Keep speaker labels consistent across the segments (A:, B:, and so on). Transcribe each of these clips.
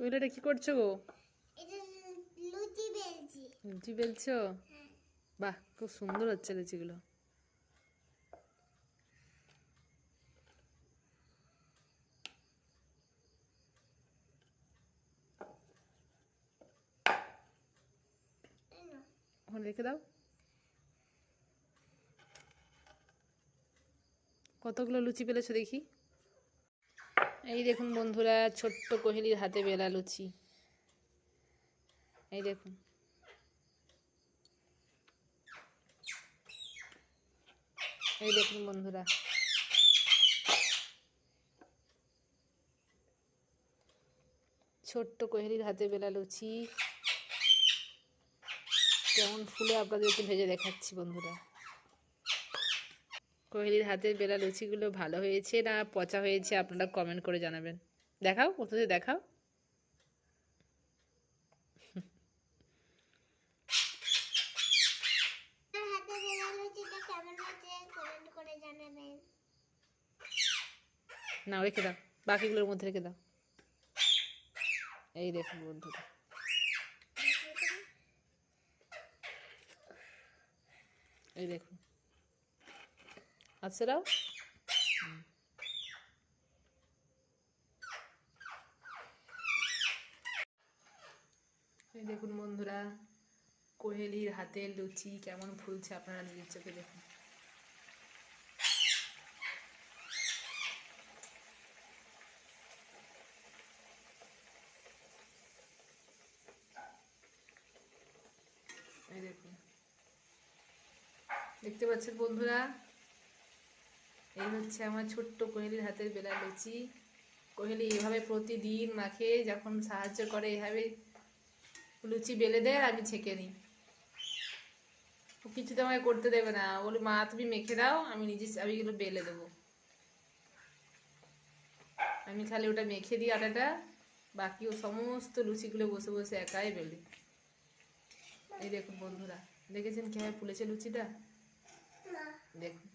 A: তুমি এটা কি করছ গো?
B: লুচি বেলছি।
A: লুচি বেলছো?
B: হ্যাঁ।
A: বাহ খুব সুন্দর হচ্ছে লুচিগুলো। ওখানে রেখে দাও। কতগুলো লুচি পেলেছো দেখি? এই দেখুন বন্ধুরা, ছোট্ট কোহেলির হাতে বেলা লুচি। এই দেখুন। এই দেখুন বন্ধুরা। ছোট্ট কোহেলির হাতে বেলা লুচি। কেমন ফুলে আপনাদেরকে ভেজে দেখাচ্ছি বন্ধুরা। কোহেলির হাতের বেলা লুচিগুলো ভালো হয়েছে না পচা হয়েছে আপনারা কমেন্ট করে জানাবেন। দেখাও কোথায় দেখাও? না রেখে দাও বাকিগুলোর মধ্যে রেখে দাও। এই দেখুন বন্ধুরা। এই দেখুন। আচ্ছা রাও দেখুন বন্ধুরা, কোহেলির হাতের লুচি কেমন ফুলছে আপনারা নিজের চোখে দেখুন। দেখুন। দেখতে পাচ্ছেন বন্ধুরা? এই হচ্ছে আমার ছোট্ট কোহেলির হাতের বেলা লুচি। কোহেলি এভাবে প্রতিদিন মাকে যখন সাহায্য করে এভাবে লুচি বেলে দেয় আর আমি ছেঁকে নিই। ও কিছুতে আমাকে করতে দেবে না। বলে মা তুমি মেখে দাও আমি নিজে আমি এগুলো বেলে দেবো। আমি খালি ওটা মেখে দিই আটাটা বাকি ও সমস্ত লুচিগুলো বসে বসে একাই বেলে। এই দেখুন বন্ধুরা দেখেছেন কীভাবে ফুলেছে লুচিটা? দেখুন।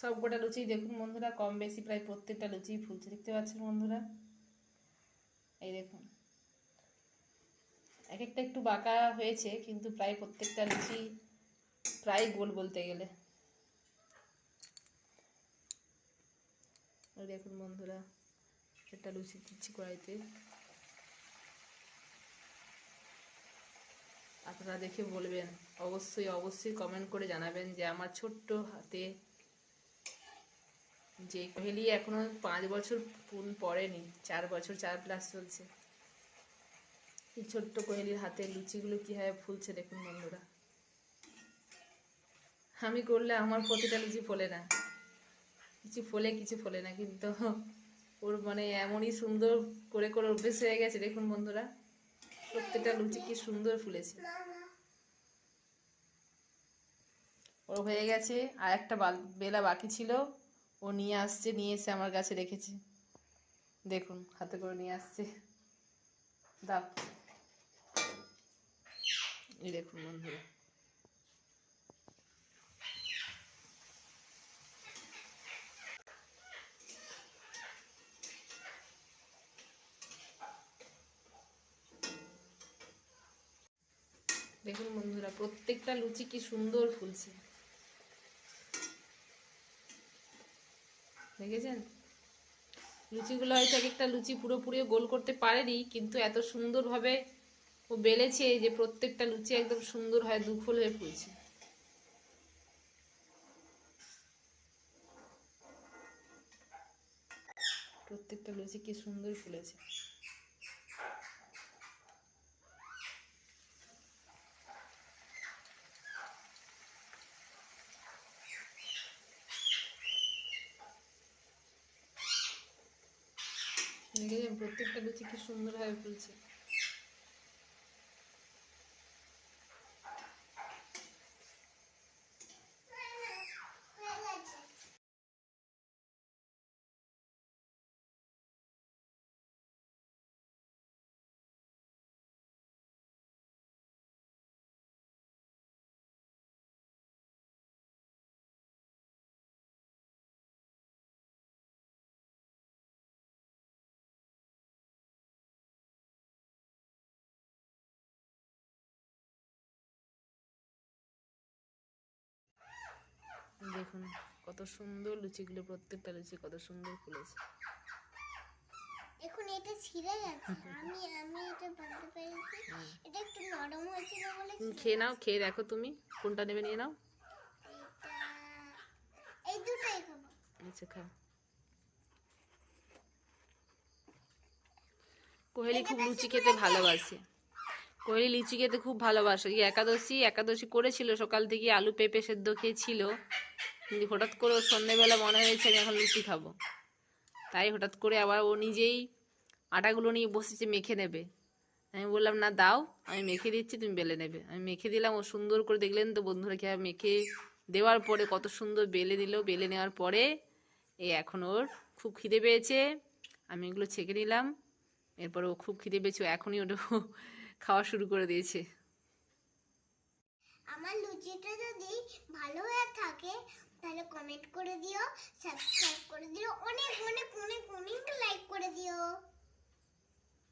A: সব কটা লুচি দেখুন বন্ধুরা, কম বেশি প্রায় প্রত্যেকটা লুচি ফুলছে, দেখতে পাচ্ছেন বন্ধুরা? এই দেখুন। এক একটা একটু বাঁকা হয়েছে, কিন্তু প্রায় প্রত্যেকটা লুচি প্রায় গোল বলতে গেলে। দেখুন বন্ধুরা একটা লুচি দিচ্ছি কড়াইতে। আপনারা দেখে বলবেন, অবশ্যই অবশ্যই কমেন্ট করে জানাবেন যে আমার ছোট্ট হাতে যে কোহেলি এখনও পাঁচ বছর পূর্ণ পড়েনি, চার বছর, চার প্লাস চলছে। এই ছোট্ট কোহেলির হাতে লুচিগুলো কীভাবে ফুলছে দেখুন বন্ধুরা। আমি করলে আমার প্রতিটা লুচি ফোলে না। কিছু ফোলে কিছু ফোলে না, কিন্তু ওর মানে এমনই সুন্দর করে করে অভ্যেস হয়ে গেছে দেখুন বন্ধুরা। প্রত্যেকটা লুচি কি সুন্দর ফুলেছে। ওর হয়ে গেছে আর একটা বেলা বাকি ছিল। ও নিয়ে আসছে, নিয়ে এসে আমার কাছে রেখেছে। দেখুন, হাতে করে নিয়ে আসছে। দাও। এই দেখুন বন্ধুরা। দেখুন বন্ধুরা, প্রত্যেকটা লুচি কি সুন্দর ফুলছে। দেখেছেন? লুচিগুলো হয়তো এক একটা লুচি পুরোপুরি গোল করতে পারেনি, কিন্তু এত সুন্দরভাবে ও বেলেছে যে প্রত্যেকটা লুচি একদম সুন্দর হয় দুফল হয়ে ফুলছে। প্রত্যেকটা লুচি কি সুন্দর ফুলেছে। দেখেছেন প্রত্যেকটা লুচি কি সুন্দরভাবে ফুলছে। দেখুন কত সুন্দর লুচিগুলো প্রত্যেকটা লুচি কত সুন্দর ফুলেছে।
B: এখন এটা ছিঁড়ে গেছে। আমি আমি এটা বলতে পেরেছি। এটা একটু নরম হয়েছিল বলে
A: খেয়ে নাও খেয়ে দেখো তুমি কোনটা নেবে নিয়ে নাও।
B: এই দুটোই খাব।
A: আচ্ছা খাও। কোহেলি খুব লুচি খেতে ভালোবাসে। কোহেলি লুচি খেতে খুব ভালোবাসে। এই একাদশী একাদশী করেছিল, সকাল থেকে আলু পেঁপে সেদ্ধ খেয়েছিল। কিন্তু হঠাৎ করে ওর সন্ধ্যেবেলা মনে হয়েছে আমি এখন লুচি খাব। তাই হঠাৎ করে আবার ও নিজেই আটাগুলো নিয়ে বসেছে, মেখে নেবে। আমি বললাম, না, দাও। আমি মেখে দিচ্ছি, তুমি বেলে নেবে। আমি মেখে দিলাম, ও সুন্দর করে দেখলেন তো বন্ধুরা কি মেখে দেওয়ার পরে কত সুন্দর বেলে দিল। বেলে নেওয়ার পরে এ এখন ওর খুব খিদে পেয়েছে। আমি এগুলো ছেঁকে নিলাম। এরপর ও খুব খিদে পেয়েছে এখনই ওটা খাওয়া শুরু করে দিয়েছে।
B: আমার লুচিটা যদি ভালো হয়ে থাকে, তাহলে কমেন্ট করে দিও সাবস্ক্রাইব করে দিও, অনেক অনেক অনেক অনেক লাইক করে দিও।